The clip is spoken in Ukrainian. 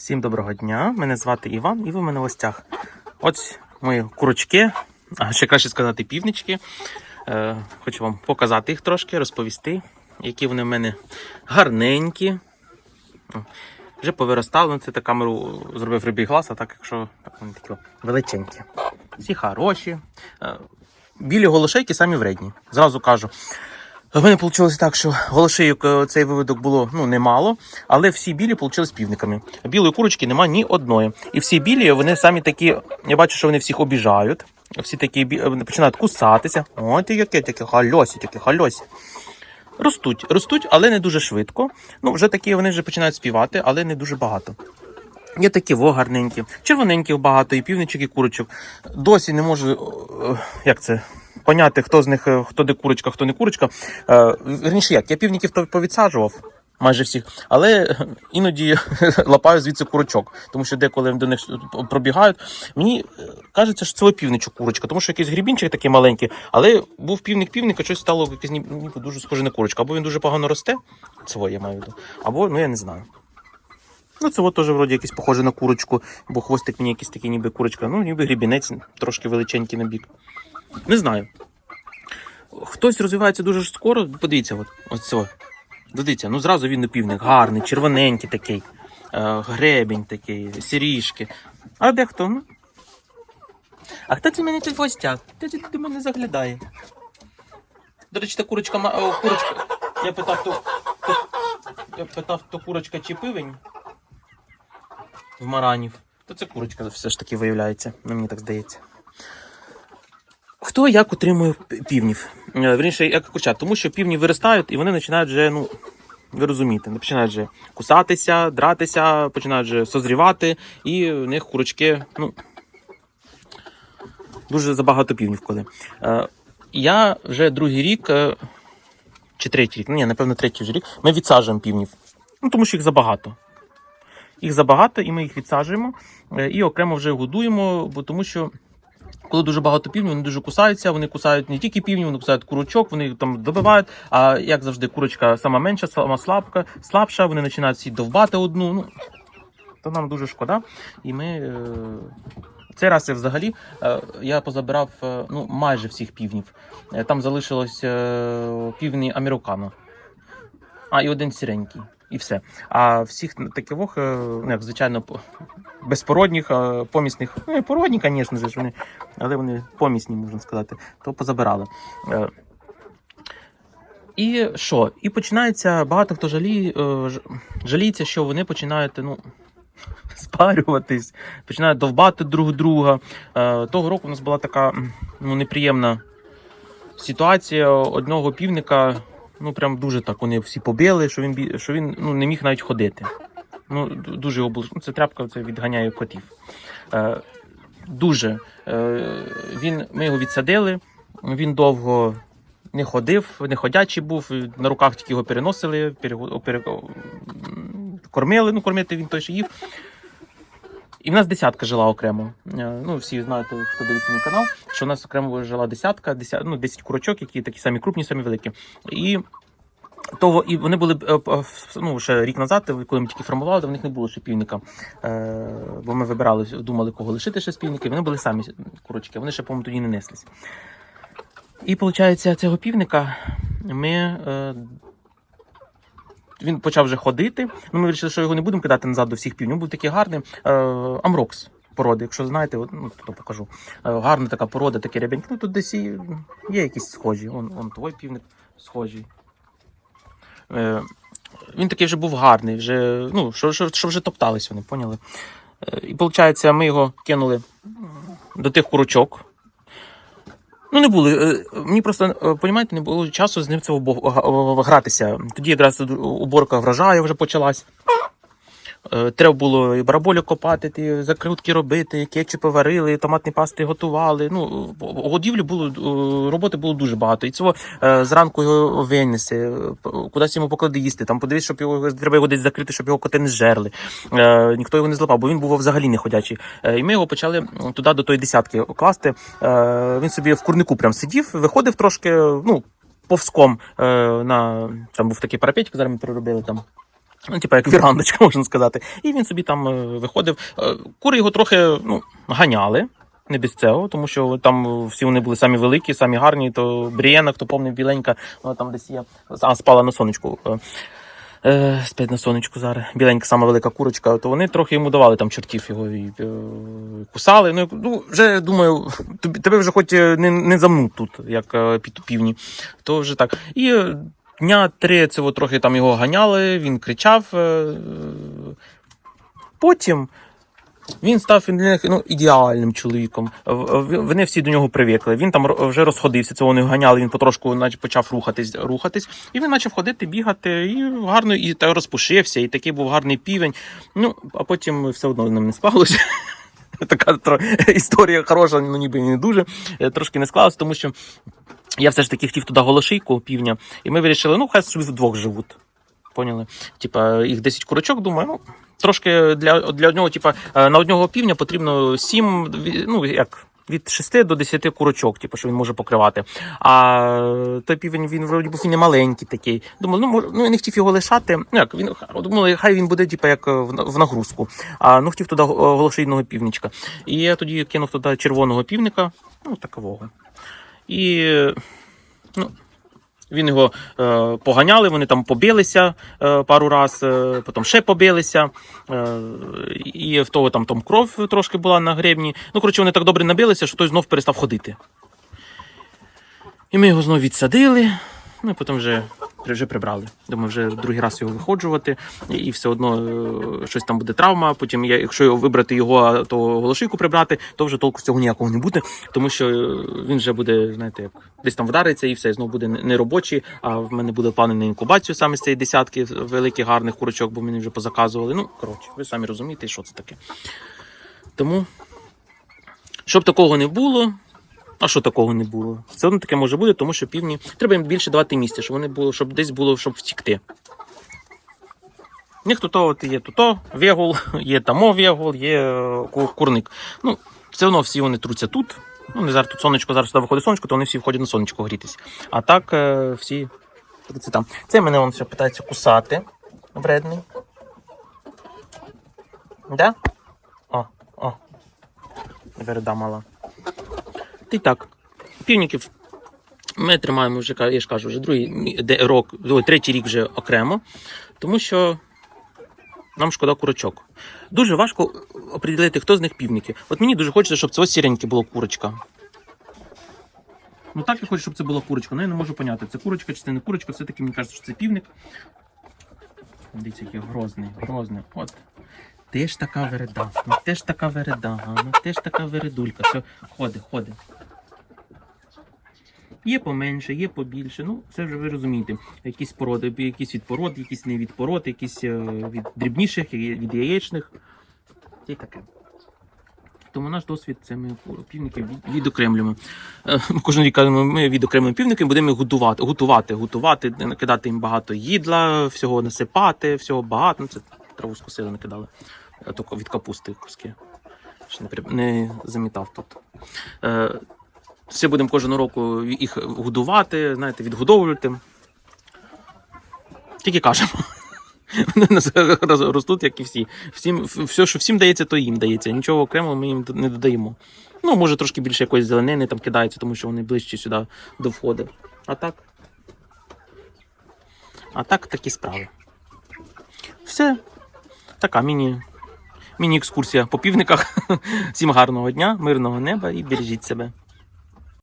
Всім доброго дня. Мене звати Іван, і ви в мене в гостях. Ось мої курочки, а ще краще сказати півнички. Е, хочу вам показати їх трошки, розповісти, які вони в мене гарненькі. Вже повиростали. Це та камеру зробив рибій глаз, а так якщо так вони такі величенькі. Всі хороші. Е, білі голошейки самі вредні. Зразу кажу. У мене вийшло так, що голошейок е, цей виводок було ну, немало, але всі білі вийшли півниками. Білої курочки нема ні одної. І всі білі, вони самі такі, я бачу, що вони всіх обіжають. Всі такі починають кусатися. От і яке таке хальосі, таке хальосі. Ростуть, ростуть, але не дуже швидко. Ну, вже такі вони вже починають співати, але не дуже багато. Є такі во гарненькі, червоненьких багато, і півничок, і курочок. Досі не можу, е, як це, поняти, хто з них, е, хто де курочка, хто не курочка. Е, Верніше як, я півників то повідсаджував. Майже всіх, але іноді лапаю звідси курочок, тому що деколи до них пробігають. Мені е, кажеться, що це півничок курочка, тому що якийсь грібінчик такий маленький, але був півник півника, щось стало ні- ніби дуже схоже на курочку. Або він дуже погано росте, своє маю виду, або ну я не знаю. Ну, це от теж вроді якийсь похоже на курочку, бо хвостик мені якийсь такий ніби курочка, ну ніби грібінець, трошки величенький на бік. Не знаю. Хтось розвивається дуже скоро, подивіться, от, от це. Дивіться, ну зразу він півник, гарний, червоненький такий, е, гребінь такий, сірішки. А дехто, ну. А хто це мене тут в гостях? Хто це до мене заглядає? До речі, та курочка, о, курочка. Я питав, то, то, я питав, то курочка чи пивень в маранів. То це курочка все ж таки виявляється, ну, мені так здається. Хто як утримує півнів? Е, Вірніше, як курчат, тому що півні виростають і вони починають вже, ну, ви розумієте, починають вже кусатися, дратися, починають вже созрівати, і в них курочки, ну, дуже забагато півнів коли. Е, я вже другий рік, е, чи третій рік, ну, ні, напевно, третій вже рік, ми відсаджуємо півнів. Ну, тому що їх забагато. Їх забагато, і ми їх відсаджуємо і окремо вже годуємо, бо тому що коли дуже багато півнів, вони дуже кусаються. Вони кусають не тільки півнів, вони кусають курочок, вони їх там добивають. А як завжди, курочка сама менша, сама слабка, слабша, вони починають всі довбати одну. Ну то нам дуже шкода. І ми е, цей раз я взагалі е, я позабирав е, ну, майже всіх півнів. Там залишилось півні американо. А, і один сіренький. І все. А всіх таких, е, ну, як звичайно, безпородніх, е, помісних, ну і породні, звісно ж, вони, але вони помісні, можна сказати, то позабирали. Е, І що? І починається багато хто жаліє, е, жаліється, що вони починають ну, спарюватись, починають довбати друг друга. Того року у нас була така ну, неприємна ситуація одного півника. Ну, прям дуже так вони всі побили, що він, що він ну, не міг навіть ходити. Ну, дуже його. Ну, це тряпка це відганяє котів. Е, дуже. Е, він, ми його відсадили, він довго не ходив, не ходячий був, на руках тільки його переносили, пере- кормили, ну кормити він той, що їв. І в нас десятка жила окремо. Е, Ну, всі знаєте, хто дивиться мій канал, що у нас окремо жила десятка, 10, ну, 10 курочок, які такі самі крупні, самі великі. І того, і вони були е, в- ну, ще рік назад, коли ми тільки формували, в них не було ще півника. Е, бо ми вибирали, думали, кого лишити ще з. Вони були самі курочки, вони ще, по-моєму, тоді не неслись. І виходить, цього півника ми. Е, він почав вже ходити. Ну, ми вирішили, що його не будемо кидати назад до всіх півнів. Він був такий гарний. Е, Амрокс породи, якщо знаєте, ну, то покажу. Е, гарна така порода, такий рябеньки. Ну тут десь є якісь схожі. Он, он твій півник схожий. Е, він такий вже був гарний, вже, ну, що, що, що вже топтались вони, поняли? Е, і виходить, ми його кинули до тих курочок. Ну, не були. е, Мені просто, е, понімаєте, не було часу з ним це гратися. Тоді якраз уборка врожаю вже почалась. Е, Треба було і бараболю копати, закрутки робити, кетчупи варили, томатні пасти готували. Ну, годівлі було, е, роботи було дуже багато. І цього е, зранку його винеси, кудись йому поклади їсти. Там подивись, щоб його треба його десь закрити, щоб його коти не зжерли. Ніхто його не злапав, бо він був взагалі не ходячий. І ми його почали туди до тої десятки класти. Він собі в курнику прям сидів, виходив трошки, ну, повзком на там був такий парапетик, зараз ми переробили там Ну, типа як вірандочка, можна сказати. І він собі там е, виходив. Е, Кури його трохи ну, ганяли. Не без цього, тому що там всі вони були самі великі, самі гарні, то Брієна, хто повний біленька, вона там десь є. А, спала на сонечку. Е, Е, спить на сонечку зараз. Біленька, сама велика курочка, то вони трохи йому давали там чортів його і е, кусали. Ну, ну, вже думаю, тобі, тебе вже хоч не, не замнуть тут, як е, півні. То вже так. І дня три от трохи там його ганяли, він кричав. е, Потім він став ну, ідеальним чоловіком. Вони всі до нього привикли. Він там вже розходився, це вони ганяли, він потрошку наче почав рухатись, рухатись. І він почав ходити, бігати, і гарно і та розпушився, і такий був гарний півень. Ну, а потім все одно ним не спалося. Така історія хороша, ну ніби не дуже. Е, Трошки не склалась, тому що я все ж таки хотів туди голошийку півня, і ми вирішили, ну, хай собі вдвох живуть. Поняли? Типа, їх 10 курочок, думаю, ну, трошки для, для одного, типа, е, на одного півня потрібно 7, ну, як. Від 6 до 10 курочок, типу, що він може покривати. А той півень, він вроді був не маленький такий. Думаю, ну, ну я не хотів його лишати. Ну, як, він, думали, хай він буде, типу, як е, в, нагрузку. А ну хотів туди го- голошийного півничка. І я тоді кинув туди червоного півника, ну, такового. І ну, він його е, поганяли, вони там побилися е, пару раз, е, потім ще побилися. Е, і в того там, там кров трошки була на гребні. Ну, коротше, вони так добре набилися, що той знов перестав ходити. І ми його знов відсадили. Ну і потім вже, вже прибрали. Думаю, вже другий раз його виходжувати, і, все одно е, щось там буде травма. Потім, я, якщо вибрати його, то голошийку прибрати, то вже толку з цього ніякого не буде, тому що е, він вже буде, знаєте, як десь там вдариться і все, знову буде не- неробочий. А в мене буде плани на інкубацію саме з цієї десятки великих гарних курочок, бо мені вже позаказували. Ну, коротше, ви самі розумієте, що це таке. Тому, щоб такого не було. А що такого не було? Все одно таке може бути, тому що півні треба їм більше давати місця, щоб вони було, щоб десь було, щоб втікти. Ніхто то от є тут вегул, є тамо вегул, є е, курник. Ну, все одно всі вони труться тут. Ну, не зараз тут сонечко, зараз сюди виходить сонечко, то вони всі входять на сонечко грітись. А так е, всі труться там. Це мене він все питається кусати. Бредний. Да? О, о. Верда мала. Й так. Півників ми тримаємо вже, я ж кажу, вже другий рок, третій рік вже окремо, тому що нам шкода курочок. Дуже важко оприділити, хто з них півники. От мені дуже хочеться, щоб це ось сіреньке було курочка. Ну так я хочу, щоб це була курочка, але я не можу поняти, це курочка чи це не курочка, все-таки мені кажуть, що це півник. Дивіться, який грозний, грозний. От. Теж така вереда, ну теж така вереда, ну теж така вередулька. Все, ходи, ходи. Є поменше, є побільше. Ну, це вже ви розумієте. Якісь породи, якісь від пород, якісь не від пород, якісь е, від дрібніших, від яєчних. Це таке. Тому наш досвід це ми півників відокремлюємо. Е, кожен рік ми відокремлюємо півники, будемо готувати, готувати, готувати, накидати їм багато їдла, всього насипати, всього багато. Ну, це траву скосили, накидали. Е, від капусти куски. Ще не, не замітав тут. Е, все будемо кожного року їх годувати, знаєте, відгодовувати. Тільки кажемо. Вони ростуть, як і всі. Всім, все, що всім дається, то їм дається. Нічого окремого ми їм не додаємо. Ну, може, трошки більше якоїсь зеленини там кидається, тому що вони ближче сюди до входу. А так. А так такі справи. Все. Така міні. Міні-екскурсія по півниках. Всім гарного дня, мирного неба і бережіть себе.